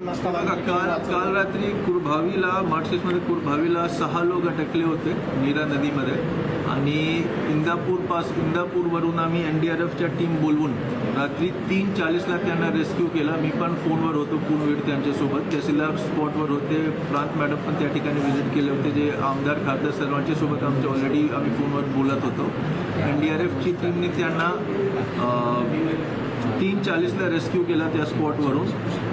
बघा काल काल रात्री कुरभावीला मार्क्सिसमध्ये कुरभावीला सहा लोक अटकले होते नीरा नदीमध्ये. आणि इंदापूर पास इंदापूरवरून आम्ही एन डी आर एफच्या टीम बोलवून रात्री तीन चाळीसला त्यांना रेस्क्यू केला. मी पण फोनवर होतो पूर्णवेळ त्यांच्यासोबत. तहसीलदार स्पॉटवर होते. प्रांत मॅडम पण त्या ठिकाणी व्हिजिट केले होते जे आमदार खासदार सर्वांच्या सोबत आमच्या ऑलरेडी आम्ही फोनवर बोलत होतो. एन डी आर एफची टीमने त्यांना तीन चाळीसला रेस्क्यू केला त्या स्पॉटवरून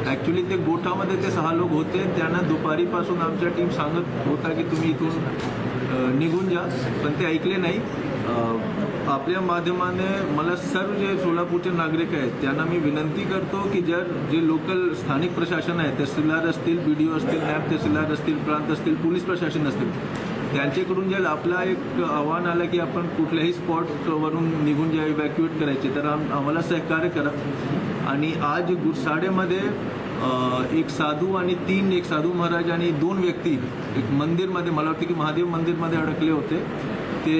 ॲक्च्युली ते गोठामध्ये ते सहा लोक होते. त्यांना दुपारीपासून आमच्या टीम सांगत होता की तुम्ही इथून निघून जा. पण ते ऐकले नाही. आपल्या माध्यमाने मला सर्व जे सोलापूरचे नागरिक आहेत त्यांना मी विनंती करतो की जर जे लोकल स्थानिक प्रशासन आहे तहसीलदार असतील बी डी ओ असतील नॅब तहसीलदार असतील प्रांत असतील पोलीस प्रशासन असतील त्यांच्याकडून जर आपला एक आव्हान आलं की आपण कुठल्याही स्पॉटवरून निघून जे इव्हॅक्युएट करायचे तर आम आम्हाला सहकार्य करा. आणि आज गुरसाडेमध्ये एक साधू आणि तीन एक साधू महाराज आणि दोन व्यक्ती एक मंदिरमध्ये मला वाटतं की महादेव मंदिरमध्ये अडकले होते. ते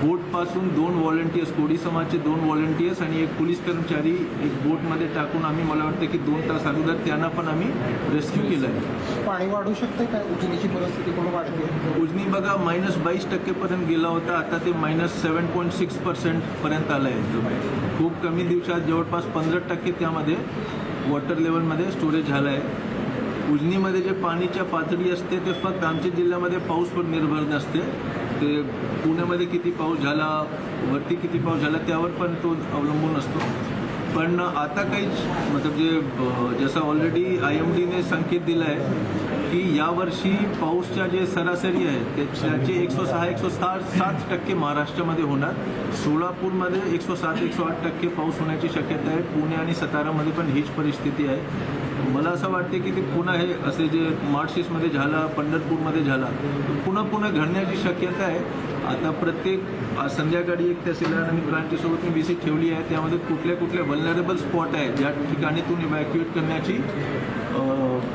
बोटपासून दोन व्हॉलेंटियर्स कोडी समाजचे दोन व्हॉलेंटियर्स आणि एक पोलीस कर्मचारी एक बोटमध्ये टाकून आम्ही मला वाटतं की दोन तास अगोदर त्यांना पण आम्ही रेस्क्यू केलं आहे पाणी वाढू शकते काय उजनीची परिस्थिती कोण वाढते उजनी बघा मायनस बावीस टक्केपर्यंत गेला होता आता ते मायनस सेवन पॉईंट सिक्स पर्यंत आलं आहे खूप कमी दिवसात जवळपास पंधरा टक्के त्यामध्ये वॉटर लेवलमध्ये स्टोरेज झालं आहे उजनीमध्ये जे पाणीच्या पातळी असते ते फक्त आमच्या जिल्ह्यामध्ये पाऊसवर निर्भर नसते. ते पुण्यामध्ये किती पाऊस झाला वरती किती पाऊस झाला त्यावर पण तो अवलंबून असतो. पण आता काहीच मतलब जे जसं ऑलरेडी आय एम डीने संकेत दिला आहे की यावर्षी पाऊसच्या जे सरासरी आहे त्याचे एकशे सहा एकशे सात सात टक्के महाराष्ट्रामध्ये होणार. सोलापूरमध्ये एकशे सात एकशे आठ टक्के पाऊस होण्याची शक्यता आहे. पुणे आणि सातारामध्ये पण हीच परिस्थिती आहे. मला असं वाटते की ते पुन्हा हे असे जे मार्चशीसमध्ये झाला पंढरपूरमध्ये झाला पुन्हा पुन्हा घडण्याची शक्यता आहे. आता प्रत्येक संध्याकाळी एक त्या तहसीलदार आणि ब्रांचच्या सोबत मी व्हिजिट ठेवली आहे. त्यामध्ये कुठल्या कुठल्या वल्नरेबल स्पॉट आहे ज्या ठिकाणीतून इव्हॅक्युएट करण्याची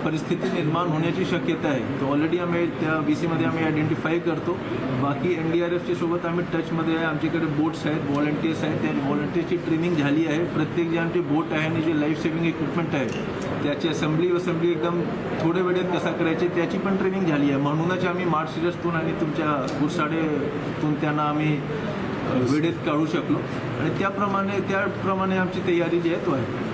परिस्थिती निर्माण होण्याची शक्यता आहे. तर ऑलरेडी आम्ही त्या बी सीमध्ये आम्ही आयडेंटिफाय करतो. बाकी एन डी आर एफच्या सोबत आम्ही टचमध्ये आहे. आमच्याकडे बोट्स आहेत व्हॉलंटियर्स आहेत. त्या व्हॉलंटियर्सची ट्रेनिंग झाली आहे. प्रत्येक जे आमचे बोट आहे आणि जे लाईफ सेव्हिंग इक्विपमेंट आहे त्याची असेंब्ली असेंब्ली एकदम थोड्या वेळेत कसं करायची त्याची पण ट्रेनिंग झाली आहे. म्हणूनच आम्ही मार्च सिरसतून आणि तुमच्या गुरसाडेतून त्यांना आम्ही वेळेत काढू शकलो. आणि त्याप्रमाणे त्याप्रमाणे आमची तयारी जी आहे तो आहे.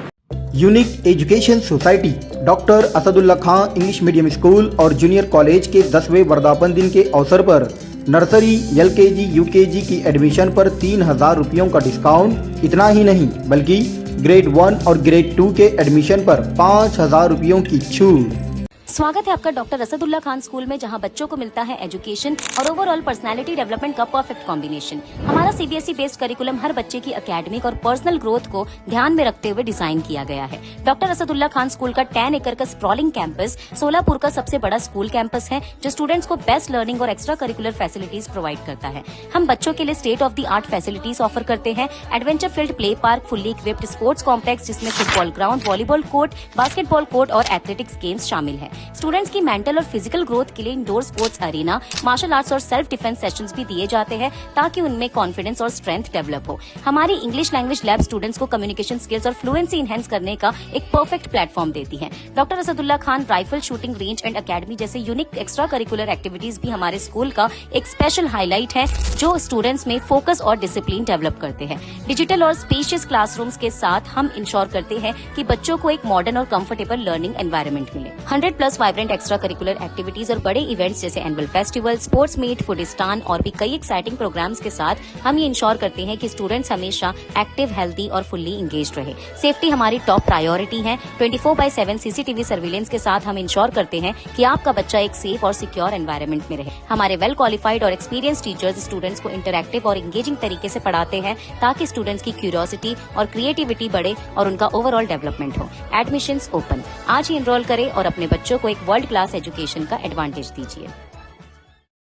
Unique education society doctor Asadullah Khan English medium school और जूनियर कॉलेज के दसवें वर्धापन दिन के अवसर पर nursery L K G U K G की एडमिशन पर तीन हज़ार रुपयों का डिस्काउंट इतना ही नहीं बल्कि ग्रेड वन और ग्रेड टू के एडमिशन पर पाँच हज़ार रुपयों की छूट। स्वागत है आपका डॉक्टर असदुल्ला खान स्कूल में, जहाँ बच्चों को मिलता है एजुकेशन और ओवरऑल पर्सनालिटी डेवलपमेंट का परफेक्ट कॉम्बिनेशन हमारा सीबीएसई बेस्ड करिकुलम हर बच्चे की एकेडमिक और पर्सनल ग्रोथ को ध्यान में रखते हुए डिज़ाइन किया गया है। डॉक्टर असदुल्ला खान स्कूल का टेन एकड़ का स्प्रॉलिंग कैंपस सोलापुर का सबसे बड़ा स्कूल कैंपस है, जो स्टूडेंट्स को बेस्ट लर्निंग और एक्स्ट्रा करिकुलर फैसिलिटीज़ प्रोवाइड करता है। हम बच्चों के लिए state of the art facilities offer करते हैं। Adventure field play park fully equipped sports complex जिसमें football ground volleyball court basketball court और एथलेटिक्स गेम्स शामिल है। स्टूडेंट्स की मेंटल और फ़िज़िकल ग्रोथ के लिए indoor sports arena martial arts और सेल्फ डिफेंस सेशन भी दिए जाते हैं, ताकि उनमें कॉन्फिडेंस और स्ट्रेंथ डेवलप हो. हमारी इंग्लिश लैंग्वेज लैब स्टूडेंट्स को कम्युनिकेशन स्किल्स और फ्लुएंसी इनहेंस करने का एक परफेक्ट प्लेटफॉर्म देती है. Doctor Asadullah Khan rifle shooting range and academy जैसे यूनिक एक्स्ट्रा करिकुलर एक्टिविटीज़ भी हमारे स्कूल का एक स्पेशल हाईलाइट है, जो स्टूडेंट्स में फोकस और डिसिप्लिन डेवलप करते हैं. डिजिटल और स्पेशियस क्लासरूम्स के साथ हम इंश्योर करते हैं कि बच्चों को एक मॉडर्न और कंफर्टेबल लर्निंग एनवायरमेंट मिले. 100 plus vibrant extra curricular activities और बड़े इवेंट्स जैसे annual festival sports meet Foodistan और भी कई एक्साइटिंग प्रोग्राम्स के साथ हम ये इंश्योर करते हैं कि स्टूडेंट्स हमेशा एक्टिव हेल्थी और फुल्ली इंगेज रहे। सेफ्टी हमारी टॉप प्रायोरिटी है। 24 four by seven CCTV surveillance के साथ हम इंश्योर करते हैं कि आपका बच्चा एक सेफ़ और सिक्योर एनवायरनमेंट में रहे। हमारे वेल क्वालिफाइड और एक्सपीरियंस टीचर्स स्टूडेंट्स को इंटरैक्टिव और इंगेजिंग तरीके से पढ़ाते हैं ताकि स्टूडेंट्स की क्यूरियोसिटी और क्रिएटिविटी बढ़े और उनका ओवरऑल डेवलपमेंट हो। एडमिशंस ओपन आज ही इनरोल करें और अपने बच्चों को एक वर्ल्ड क्लास एजुकेशन का एडवांटेज दीजिए।